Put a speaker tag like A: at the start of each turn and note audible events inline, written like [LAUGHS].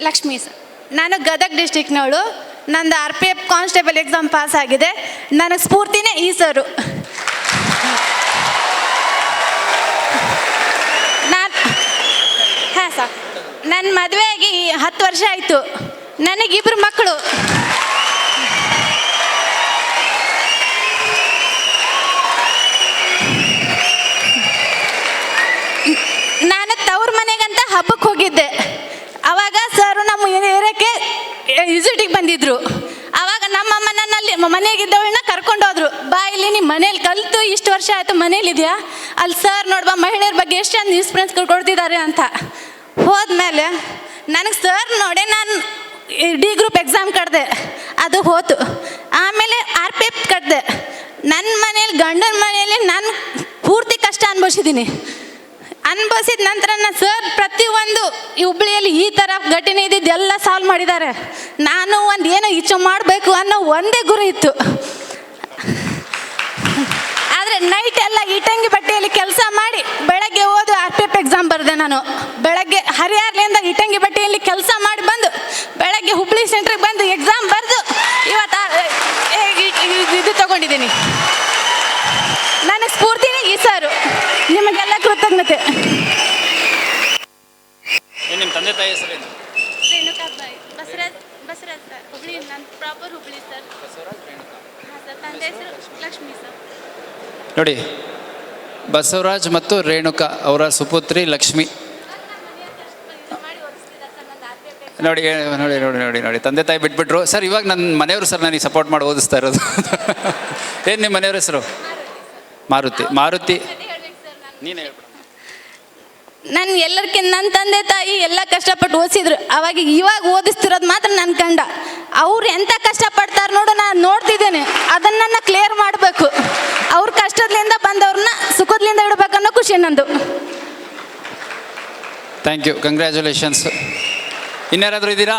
A: Lakshmi sir. ನಾನು ಗದಗ ಡಿಸ್ಟಿಕ್ನವಳು ನಂದು R P F constable exam pass ಆಗಿದೆ. ನನಗೆ ಸ್ಫೂರ್ತಿನೇ ಈ ಸರು. ನಾನು ಹಾಂ ಸರ್. ನನ್ನ ಮದುವೆ ಆಗಿ ಹತ್ತು ವರ್ಷ ಆಯಿತು. ನನಗಿಬ್ರು ಮಕ್ಕಳು ನಾನು ತವ್ರ ಮನೆಗಂತ ಹಬ್ಬಕ್ಕೆ ಹೋಗಿದ್ದೆ ಅವಾಗ ಸರ್ ನಮ್ಮ ಏರಿಯಾಕ್ಕೆ ವಿಸಿಟಿಗೆ ಬಂದಿದ್ರು. ಅವಾಗ ನಮ್ಮ ನನ್ನಲ್ಲಿ ಮನೆಗಿದ್ದವಳನ್ನ ಕರ್ಕೊಂಡು ಹೋದ್ರು ಬಾ ಇಲ್ಲಿ ನಿಮ್ಮ ಮನೇಲಿ ಕಲಿತು, ಇಷ್ಟು ವರ್ಷ ಆಯಿತು ಮನೇಲಿದೆಯಾ ಅಲ್ಲಿ ಸರ್ ನೋಡ್ಬಾ, ಮಹಿಳೆಯರ ಬಗ್ಗೆ ಎಷ್ಟು ಚಂದ ಇನ್ಸ್ಪಿರೆನ್ಸ್ ಕೊಡ್ತಿದ್ದಾರೆ ಅಂತ. ಹೋದ್ಮೇಲೆ ನನಗೆ ಸರ್ ನೋಡಿ ನಾನು ಡಿ ಗ್ರೂಪ್ ಎಕ್ಸಾಮ್ ಕಡ್ದೆ ಅದು ಹೋತು. ಆಮೇಲೆ ಆರ್ ಪಿ ಎಫ್ ಕಟ್ಟಿದೆ ನನ್ನ ಮನೇಲಿ ಗಂಡನ ಮನೆಯಲ್ಲಿ ನಾನು ಪೂರ್ತಿ ಕಷ್ಟ ಅನುಭವಿಸಿದ್ದೀನಿ ಅನುಭವಿಸಿದ ನಂತರ ನಾನು ಸರ್ ಪ್ರತಿಯೊಂದು ಈ ಹುಬ್ಳಿಯಲ್ಲಿ ಈ ಥರ ಘಟನೆ ಇದ್ದಿದ್ದು ಎಲ್ಲ ಸಾಲ್ವ್ ಮಾಡಿದ್ದಾರೆ. ನಾನು ಒಂದು ಏನೋ ಇಚ್ಛೆ ಮಾಡಬೇಕು ಅನ್ನೋ ಒಂದೇ ಗುರಿ ಇತ್ತು. ಆದರೆ ನೈಟ್ ಎಲ್ಲ ಇಟಂಗಿ ಬಟ್ಟೆಯಲ್ಲಿ ಕೆಲಸ ಮಾಡಿ ಬೆಳಗ್ಗೆ ಓದು ಆರ್ ಪಿ ಎಫ್ ಎಕ್ಸಾಮ್ ಬರೆದೆ ನಾನು. ಬೆಳಗ್ಗೆ ಹರಿಹರ್ಲಿಂದ ಇಟಂಗಿ ಬಟ್ಟೆಯಲ್ಲಿ ಕೆಲಸ ಮಾಡಿ ಬಂದು ಬೆಳಗ್ಗೆ ಹುಬ್ಳಿ ಸೆಂಟ್ರಿಗೆ ಬಂದು ಎಕ್ಸಾಮ್ ಬರೆದು ಇವತ್ತು ಇದು ತಗೊಂಡಿದ್ದೀನಿ. ನನಗೆ ಸ್ಫೂರ್ತಿನೇ ಈ ಸಾರು ನಿಮಗೆಲ್ಲ ಕೃತಜ್ಞತೆ
B: ಏನು ನಿಮ್ಮ ತಂದೆ ತಾಯಿ ಹೆಸರೇನು
A: ರೇಣುಕಾಬಾಯಿ ಬಸವರಾಜ್ ಬಸವರಾಜ್ ಸರ್ ಹುಬ್ಳಿ ನನ್ನ ಪ್ರಾಪರ್ ಹುಬ್ಳಿ ಸರ್. ಹಾಂ ಸರ್ ತಂದೆ ಹೆಸರು ಲಕ್ಷ್ಮಿ. ಸರ್.
B: ನೋಡಿ ಬಸವರಾಜ್ ಮತ್ತು ರೇಣುಕಾ ಅವರ ಸುಪುತ್ರಿ ಲಕ್ಷ್ಮಿ. ನೋಡಿ ನೋಡಿ ನೋಡಿ ನೋಡಿ ನೋಡಿ ತಂದೆ ತಾಯಿ ಬಿಟ್ಬಿಟ್ರು. ಸರ್ ಇವಾಗ ನನ್ನ ಮನೆಯವರು ಸರ್ ನನಗೆ ಸಪೋರ್ಟ್ ಮಾಡಿ ಓದಿಸ್ತಾ ಇರೋದು. [LAUGHS] ಏನು ನಿಮ್ಮ ಮನೆಯವ್ರ ಹೆಸರು? ಮಾರುತಿ ಮಾರುತಿ ನೀನು ಹೇಳ್ಬಿಡು.
A: ನನ್ನ ಎಲ್ಲರಿಗಿಂತ ನನ್ನ ತಂದೆ ತಾಯಿ ಎಲ್ಲ ಕಷ್ಟಪಟ್ಟು ಓದಿಸಿದ್ರು. ಅವಾಗ ಇವಾಗ ಓದಿಸ್ತಿರೋದು ಮಾತ್ರ ನನ್ನ ಕಂಡ ಅವ್ರು ಎಂಥ ಕಷ್ಟಪಡ್ತಾರೆ ನೋಡು, ನಾನು ನೋಡ್ತಿದ್ದೇನೆ. ಅದನ್ನು ಕ್ಲಿಯರ್ ಮಾಡಬೇಕು. ಅವ್ರ ಕಷ್ಟದಿಂದ ಬಂದವ್ರನ್ನ ಸುಖದಿಂದ ಇಡಬೇಕನ್ನೋ ಖುಷಿ ನಂದು.
B: ಥ್ಯಾಂಕ್ ಯು ಕಂಗ್ರ್ಯಾಚುಲೇಷನ್ಸ್ ಇನ್ಯಾರಾದರೂ ಇದ್ದೀರಾ?